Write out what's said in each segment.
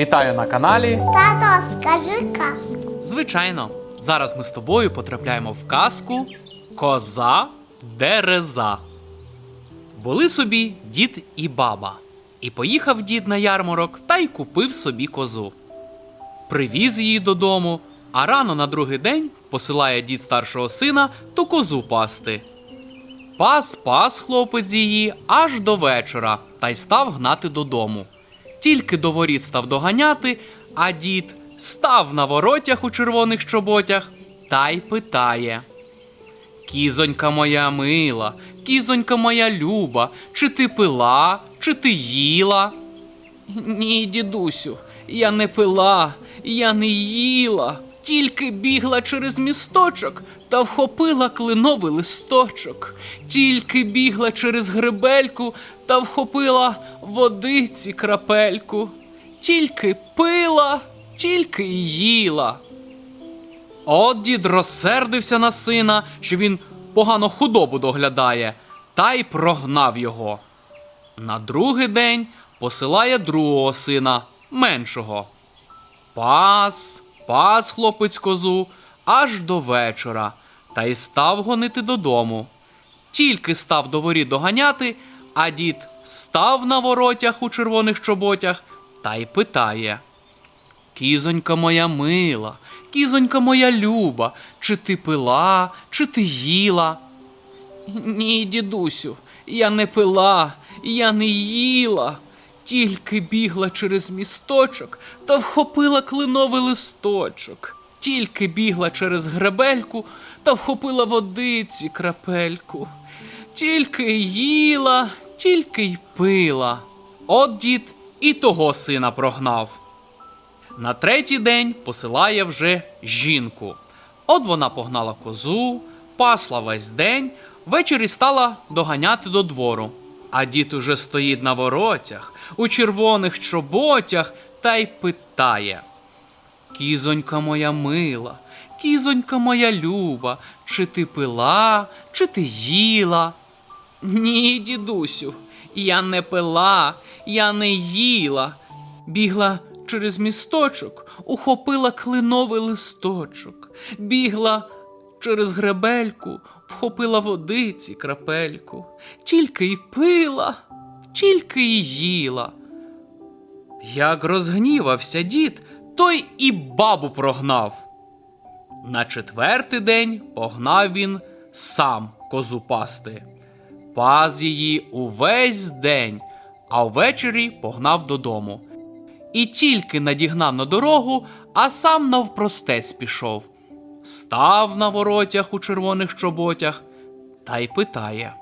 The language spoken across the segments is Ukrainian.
Вітаю на каналі. Тато, скажи казку. Звичайно, зараз ми з тобою потрапляємо в казку Коза Дереза. Були собі дід і баба. І поїхав дід на ярмарок та й купив собі козу. Привіз її додому, а рано на другий день посилає дід старшого сина ту козу пасти. Пас пас хлопець її аж до вечора та й став гнати додому. Тільки до воріт став доганяти, а дід став на воротях у червоних чоботях та й питає: Кізонька моя мила, кізонька моя люба, чи ти пила, чи ти їла? Ні, дідусю, я не пила, я не їла, тільки бігла через місточок та вхопила кленовий листочок, тільки бігла через гребельку та вхопила водиці крапельку, тільки пила, тільки їла. От дід розсердився на сина, що він погано худобу доглядає, та й прогнав його. На другий день посилає другого сина, меншого. Пас, пас хлопець козу аж до вечора, та й став гонити додому. Тільки став до воріт доганяти, а дід став на воротях у червоних чоботях та й питає. Кізонька моя мила, кізонька моя люба, чи ти пила, чи ти їла? Ні, дідусю, я не пила, я не їла. Тільки бігла через місточок та вхопила кленовий листочок. Тільки бігла через гребельку та вхопила водиці крапельку. Тільки їла, тільки й пила. От дід і того сина прогнав. На третій день посилає вже жінку. От вона погнала козу, пасла весь день, ввечері стала доганяти до двору. А дід уже стоїть на воротях, у червоних чоботях та й питає: Кізонька моя мила, кізонька моя люба, чи ти пила, чи ти їла? Ні, дідусю, я не пила, я не їла. Бігла через місточок, ухопила кленовий листочок, бігла через гребельку, вхопила водиці крапельку, тільки й пила, тільки й їла. Як розгнівався дід, той і бабу прогнав. На четвертий день погнав він сам козу пасти. Пас її увесь день, а ввечері погнав додому. І тільки надігнав на дорогу, а сам навпростець пішов. Став на воротях у червоних чоботях та й питає.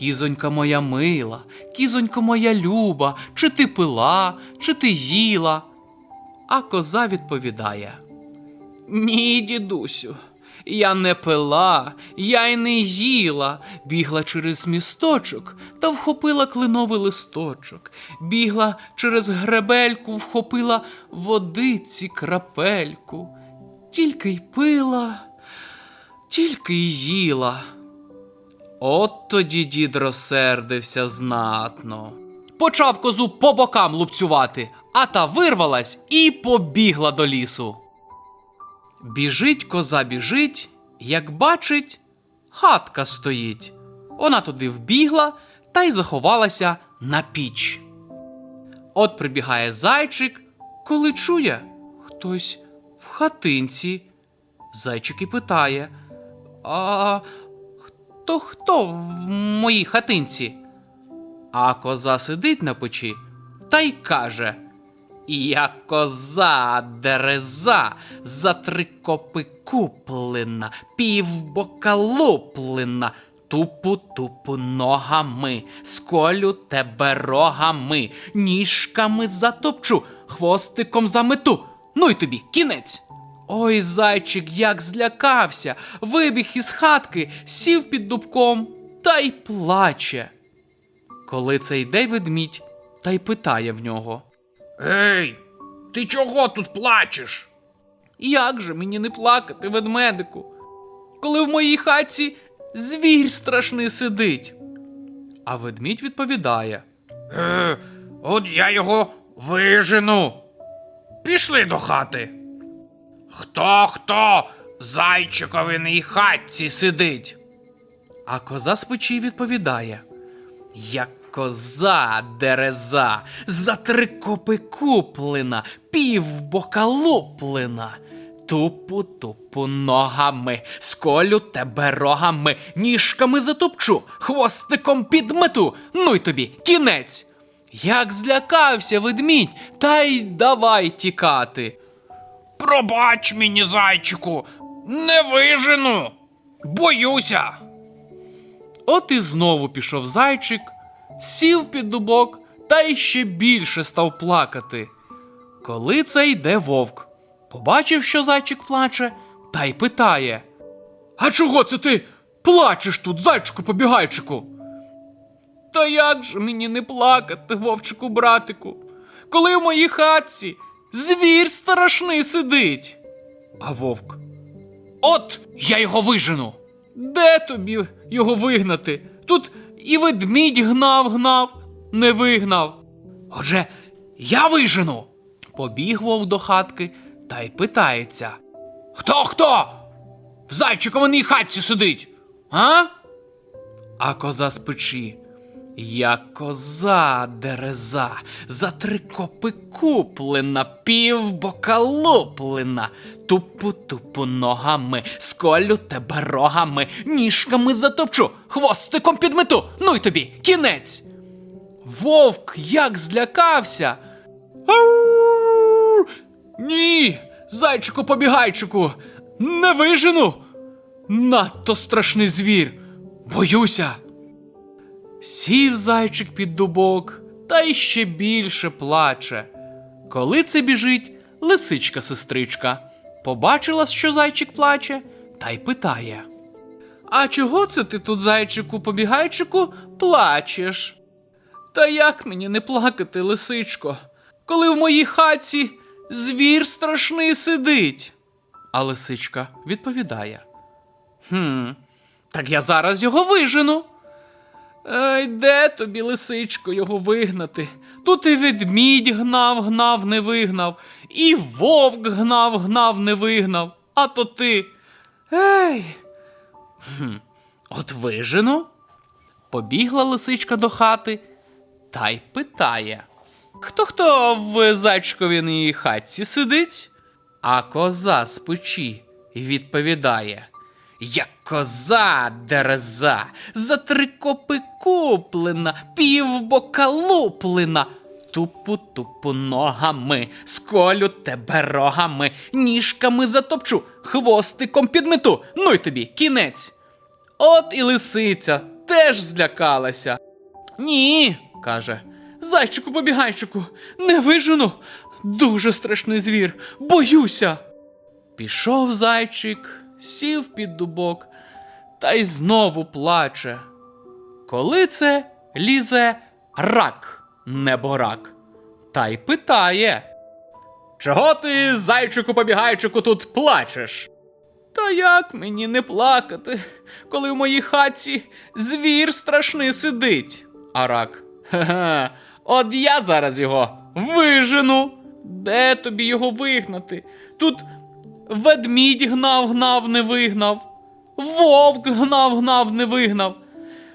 Кізонька моя мила, кізонька моя люба, чи ти пила, чи ти їла? А коза відповідає: Ні, дідусю, я не пила, я й не їла, бігла через місточок та вхопила кленовий листочок, бігла через гребельку, вхопила водиці крапельку, тільки й пила, тільки й їла. От тоді дід розсердився знатно. Почав козу по бокам лупцювати, а та вирвалась і побігла до лісу. Біжить коза біжить, як бачить, хатка стоїть. Вона туди вбігла та й заховалася на піч. От прибігає зайчик, коли чує хтось в хатинці. Зайчик і питає: А хто хто в моїй хатинці? А коза сидить на печі та й каже: Я коза дереза, за три копи куплена, півбока луплена, тупу тупу ногами, сколю тебе рогами, ніжками затопчу, хвостиком замету. Ну й тобі кінець. Ой, зайчик як злякався, вибіг із хатки, сів під дубком та й плаче. Коли це йде ведмідь, та й питає в нього. Ей, ти чого тут плачеш? Як же мені не плакати, ведмедику, коли в моїй хатці звір страшний сидить? А ведмідь відповідає: Е, от я його Вижену. Пішли до хати. Хто хто в зайчиковиній хатці сидить? А коза з відповідає: Як коза дереза, за три копи куплена, пів бока луплена. Тупу тупу ногами, сколю тебе рогами, ніжками затопчу, хвостиком підмету, ну й тобі кінець. Як злякався ведмідь, та й давай тікати. Пробач мені, зайчику, не вижену. Боюся. От і знову пішов зайчик, сів під дубок та ще більше став плакати. Коли це йде вовк, побачив, що зайчик плаче, та й питає: А чого це ти плачеш тут, зайчику побігайчику? Та як же мені не плакати, вовчику братику, коли в моїй хатці звір страшний сидить? А вовк. От я його вижену. Де тобі його вигнати? Тут і ведмідь гнав, гнав, не вигнав. Отже, я вижену. Побіг вовк до хатки та й питається. Хто хто? В зайчикованій хатці сидить, а? А коза з печі. Я коза дереза, за три копи куплена, пів бока луплена, тупу тупу ногами, сколю тебе рогами, ніжками затопчу, хвостиком підмету, ну й тобі, кінець. Вовк як злякався. Ау! Ні, зайчику побігайчику, не вижену. Надто страшний звір. Боюся. Сів зайчик під дубок та ще більше плаче. Коли це біжить лисичка сестричка, побачила, що зайчик плаче, та й питає: А чого це ти тут, зайчику, побігайчику, плачеш? Та як мені не плакати, лисичко, коли в моїй хатці звір страшний сидить? А лисичка відповідає: Хм, так я зараз його вижену. Ей, де тобі, лисичко, його вигнати? Тут і ведмідь гнав, гнав, не вигнав, і вовк гнав, гнав, не вигнав, а то ти. Ей. Хм, от вижену. Побігла лисичка до хати та й питає. Хто хто в зайчиковіній хатці сидить? А коза з печі відповідає. Як коза дереза, за три копи куплена, пів бока луплена. Тупу тупу ногами, сколю тебе рогами, ніжками затопчу, хвостиком підмету, ну й тобі кінець. От і лисиця теж злякалася. Ні, каже, зайчику побігайчику, не вижену. Дуже страшний звір, боюся. Пішов зайчик, сів під дубок та й знову плаче. Коли це лізе рак, неборак, та й питає. Чого ти, зайчику побігайчику, тут плачеш? Та як мені не плакати, коли в моїй хатці звір страшний сидить? А рак. Ха-ха, от я зараз його вижену. Де тобі його вигнати? Тут ведмідь гнав, гнав, не вигнав. Вовк гнав, гнав, не вигнав.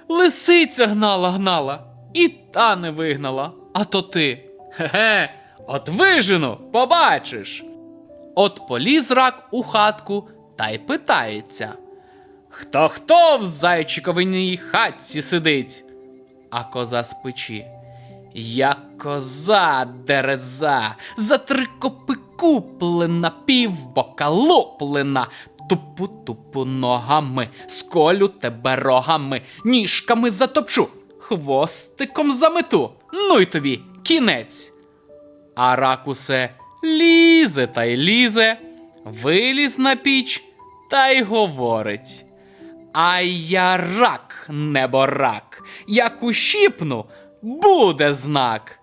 Лисиця гнала, гнала, і та не вигнала. А то ти. Хе-хе, от вижену, побачиш. От поліз рак у хатку та й питається. Хто хто в зайчиковиній хатці сидить? А коза з печі. Я коза дереза, за три копи куплена, півбока луплена, тупу тупу ногами, сколю тебе рогами, ніжками затопчу, хвостиком замету, ну й тобі кінець. А рак усе лізе та й лізе, виліз на піч та й говорить. А я рак, неборак, як ущипну, буде знак.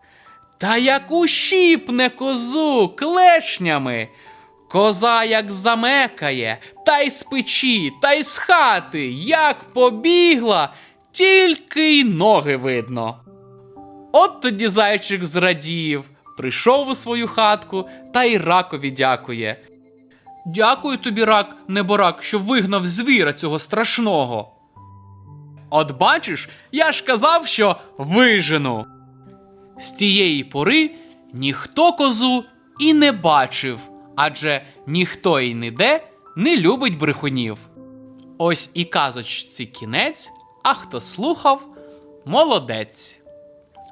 Та як ущипне козу клешнями, коза як замекає, та й з печі, та й з хати, як побігла, тільки й ноги видно. От тоді зайчик зрадів, прийшов у свою хатку та й ракові дякує. Дякую тобі, рак, неборак, що вигнав звіра цього страшного. От бачиш, я ж казав, що вижену. З тієї пори ніхто козу і не бачив, адже ніхто і ніде не любить брехунів. Ось і казочці кінець, а хто слухав, молодець.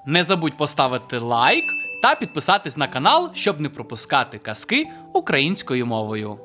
Не забудь поставити лайк та підписатись на канал, щоб не пропускати казки українською мовою.